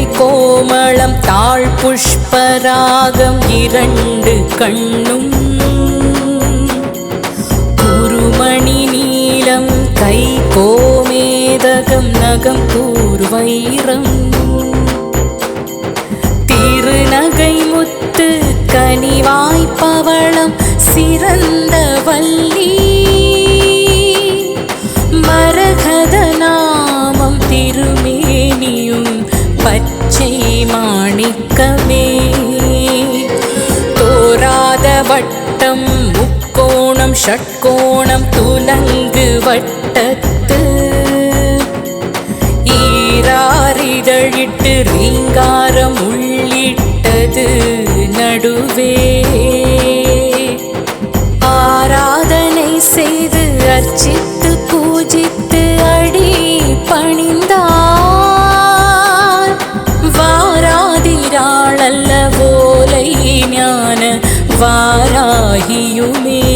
வெள்ளை கோமளம் தாழ் புஷ்பராகம் இரண்டு கண்ணும். குருமணி நீளம் கை கோமேதகம் நகம் கூர்வைரம் திருநகை முத்து கனிவாய்ப்பவளம் சிறந்த வல்ல வட்டமே தோராத வட்டம் முக்கோணம் ஷட்கோணம் துலங்கு வட்டத்து. ஈராரிதழிட்டு ரீங்காரம் உள்ளிட்டது நடுவே. ஆராதனை செய்து அர்ச்சித்து பூஜித்து सिपाहियों ने